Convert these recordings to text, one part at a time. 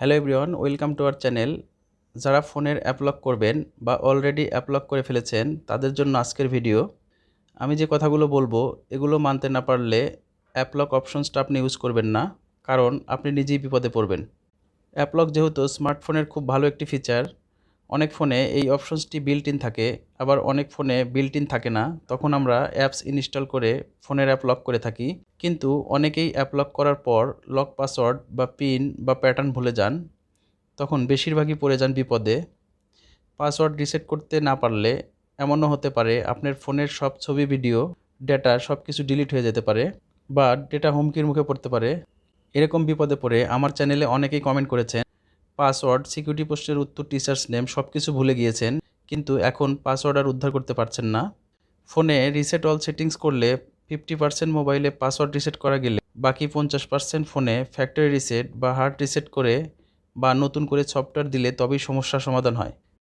Hello everyone, welcome to our channel. যারা ফোনের AppLock করবেন বা অলরেডি অ্যাপলক করে ফেলেছেন, তাদের জন্য আজকের ভিডিও। আমি যে কথাগুলো বলব, এগুলো মানতে না পারলে অ্যাপলক অপশনসটা আপনি ইউজ করবেন না, কারণ আপনি নিজেই বিপদে পড়বেন। অ্যাপলক যেহেতু স্মার্টফোনের খুব ভালো একটি ফিচার অনেক ফোনে এই অপশনসটি বিল্ট ইন থাকে, আবার অনেক ফোনে বিল্ট ইন থাকে না। তখন আমরা অ্যাপস ইনস্টল করে ফোনের অ্যাপ লক করে থাকি। কিন্তু অনেকেই অ্যাপ লক করার পর লক পাসওয়ার্ড বা পিন বা প্যাটার্ন ভুলে যান। তখন বেশিরভাগই পড়ে যান বিপদে। পাসওয়ার্ড রিসেট করতে না পারলে এমনও হতে পারে আপনার ফোনের সব ছবি ভিডিও ডেটা সব কিছু ডিলিট হয়ে যেতে পারে বা ডেটা হুমকির মুখে পড়তে পারে। এরকম বিপদে পড়ে আমার চ্যানেলে অনেকেই কমেন্ট করেছেন পাসওয়ার্ড, সিকিউরিটি পোস্টের উত্তর, টিচার্স নেম সব কিছু ভুলে গিয়েছেন, কিন্তু এখন পাসওয়ার্ড আর উদ্ধার করতে পারছেন না। ফোনে রিসেট অল সেটিংস করলে ফিফটি পার্সেন্ট মোবাইলে পাসওয়ার্ড রিসেট করা গেলে বাকি পঞ্চাশ পার্সেন্ট ফোনে ফ্যাক্টরি রিসেট বা হার্ড রিসেট করে বা নতুন করে সফটওয়্যার দিলে তবেই সমস্যার সমাধান হয়।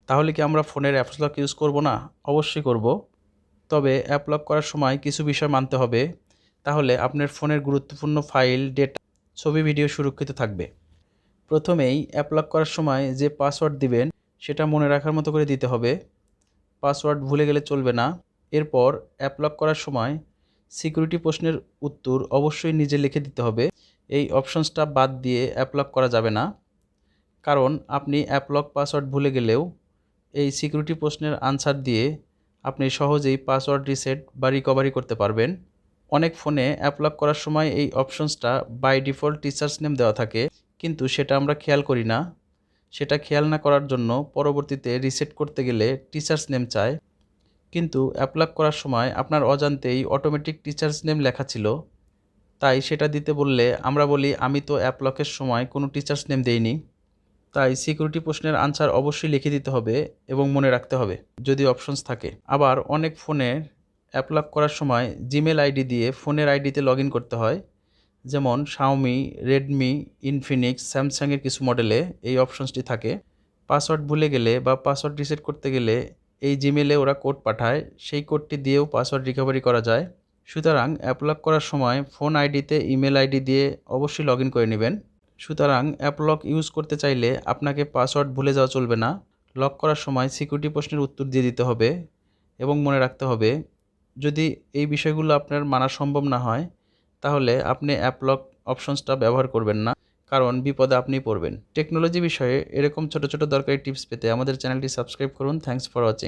তাহলে কি আমরা ফোনের অ্যাপস লক ইউজ করব না? অবশ্যই করব। তবে অ্যাপ লক করার সময় কিছু বিষয় মানতে হবে। তাহলে আপনার ফোনের গুরুত্বপূর্ণ ফাইল ডেটা ছবি ভিডিও সুরক্ষিত থাকবে। প্রথমেই অ্যাপ করার সময় যে পাসওয়ার্ড দিবেন, সেটা মনে রাখার মতো করে দিতে হবে। পাসওয়ার্ড ভুলে গেলে চলবে না। এরপর অ্যাপ করার সময় সিকিউরিটি প্রশ্নের উত্তর অবশ্যই নিজে লিখে দিতে হবে। এই অপশনসটা বাদ দিয়ে অ্যাপ করা যাবে না। কারণ আপনি অ্যাপ লক পাসওয়ার্ড ভুলে গেলেও এই সিকিউরিটি প্রশ্নের আনসার দিয়ে আপনি সহজেই পাসওয়ার্ড রিসেট বা রিকভারি করতে পারবেন। অনেক ফোনে অ্যাপ করার সময় এই অপশনসটা বাই ডিফল্ট টিচার্স নেম দেওয়া থাকে। কিন্তু সেটা আমরা খেয়াল করি না। সেটা খেয়াল না করার জন্য পরবর্তীতে রিসেট করতে গেলে টিচার্স নেম চায় কিন্তু অ্যাপ্লাক করার সময় আপনার অজান্তেই অটোমেটিক টিচার্স নেম লেখা ছিল। তাই সেটা দিতে বললে আমরা বলি, আমি তো অ্যাপলকের সময় কোনো টিচার্স নেম দেইনি। তাই সিকিউরিটি প্রশ্নের আনসার অবশ্যই লিখে দিতে হবে এবং মনে রাখতে হবে, যদি অপশনস থাকে। আবার অনেক ফোনে অ্যাপ্লাক করার সময় জিমেল আইডি দিয়ে ফোনের আইডিতে লগ করতে হয়। যেমন শাওমি রেডমি ইনফিনিক্স স্যামসাংয়ের কিছু মডেলে এই অপশনসটি থাকে। পাসওয়ার্ড ভুলে গেলে বা পাসওয়ার্ড রিসেট করতে গেলে এই জিমেলে ওরা কোড পাঠায়। সেই কোডটি দিয়েও পাসওয়ার্ড রিকভারি করা যায়। সুতরাং অ্যাপ লক করার সময় ফোন আইডিতে ইমেল আইডি দিয়ে অবশ্যই লগ করে নেবেন। সুতরাং অ্যাপ লক ইউজ করতে চাইলে আপনাকে পাসওয়ার্ড ভুলে যাওয়া চলবে না। লক করার সময় সিকিউরিটি প্রশ্নের উত্তর দিয়ে দিতে হবে এবং মনে রাখতে হবে, যদি এই বিষয়গুলো আপনার মানা সম্ভব না হয় তাহলে আপনি অ্যাপলক অপশনসটা ব্যবহার করবেন না, কারণ বিপদে আপনি পড়বেন। টেকনোলজি বিষয়ে এরকম ছোট ছোট দরকারি টিপস পেতে আমাদের চ্যানেলটি সাবস্ক্রাইব করুন। Thanks for watching